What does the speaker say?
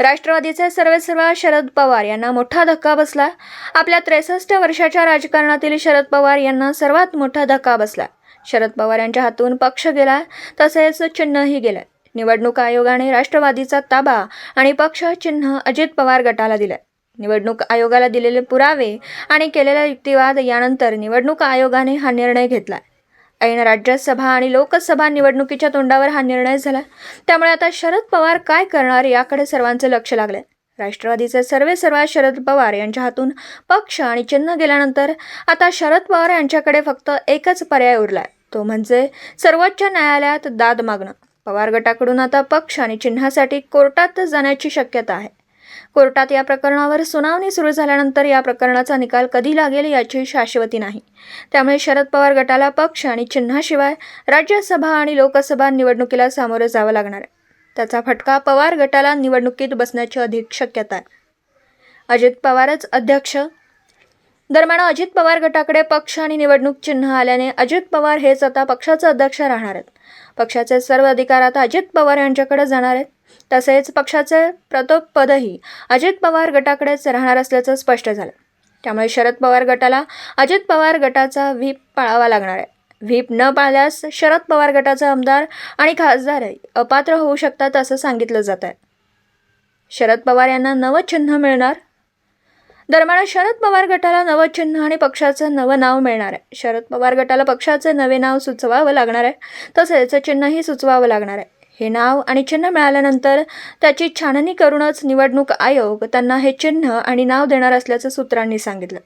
राष्ट्रवादीचे सर्वेसर्वा शरद पवार यांना मोठा धक्का बसला. आपल्या त्रेसष्ट वर्षाच्या राजकारणातील शरद पवार यांना सर्वात मोठा धक्का बसला. शरद पवार यांच्या हातून पक्ष गेला तसेच चिन्हही गेलं. निवडणूक आयोगाने राष्ट्रवादीचा ताबा आणि पक्ष चिन्ह अजित पवार गटाला दिलं. निवडणूक आयोगाला दिलेले पुरावे आणि केलेला युक्तिवाद यानंतर निवडणूक आयोगाने हा निर्णय घेतला. ऐन राज्यसभा आणि लोकसभा निवडणुकीच्या तोंडावर हा निर्णय झाला. त्यामुळे आता शरद पवार काय करणार याकडे सर्वांचं लक्ष लागलं राष्ट्रवादीचे सर्वे सर्वा शरद पवार यांच्या हातून पक्ष आणि चिन्ह गेल्यानंतर आता शरद पवार यांच्याकडे फक्त एकच पर्याय उरलाय. तो म्हणजे सर्वोच्च न्यायालयात दाद मागणं. पवार गटाकडून आता पक्ष आणि चिन्हासाठी कोर्टात जाण्याची शक्यता आहे. कोर्टात या प्रकरणावर सुनावणी सुरू झाल्यानंतर या प्रकरणाचा निकाल कधी लागेल याची शाश्वती नाही. त्यामुळे शरद पवार गटाला पक्ष आणि चिन्हाशिवाय राज्यसभा आणि लोकसभा निवडणुकीला सामोरं जावं लागणार आहे. त्याचा फटका पवार गटाला निवडणुकीत बसण्याची अधिक शक्यता आहे. अजित पवारच अध्यक्ष दरम्यान अजित पवार गटाकडे पक्ष आणि निवडणूक चिन्ह आल्याने अजित पवार हेच आता पक्षाचे अध्यक्ष राहणार आहेत. पक्षाचे सर्व अधिकार आता अजित पवार यांच्याकडे जाणार आहेत. तसेच पक्षाचे प्रतोपदही अजित पवार गटाकडेच राहणार असल्याचं स्पष्ट झालं. त्यामुळे शरद पवार गटाला अजित पवार गटाचा व्हीप पाळावा लागणार आहे. व्हीप न पाळल्यास शरद पवार गटाचा आमदार आणि खासदारही अपात्र होऊ शकतात असं सांगितलं जात आहे. शरद पवार यांना नवं चिन्ह मिळणार दरम्यान शरद पवार गटाला नवं चिन्ह आणि पक्षाचं नवं नाव मिळणार आहे. शरद पवार गटाला पक्षाचे नवे नाव सुचवावं लागणार आहे. तसेच चिन्हही सुचवावं लागणार आहे. हे नाव आणि चिन्ह मिळाल्यानंतर त्याची छाननी करूनच निवडणूक आयोग त्यांना हे चिन्ह आणि नाव देणार असल्याचं सूत्रांनी सांगितलं.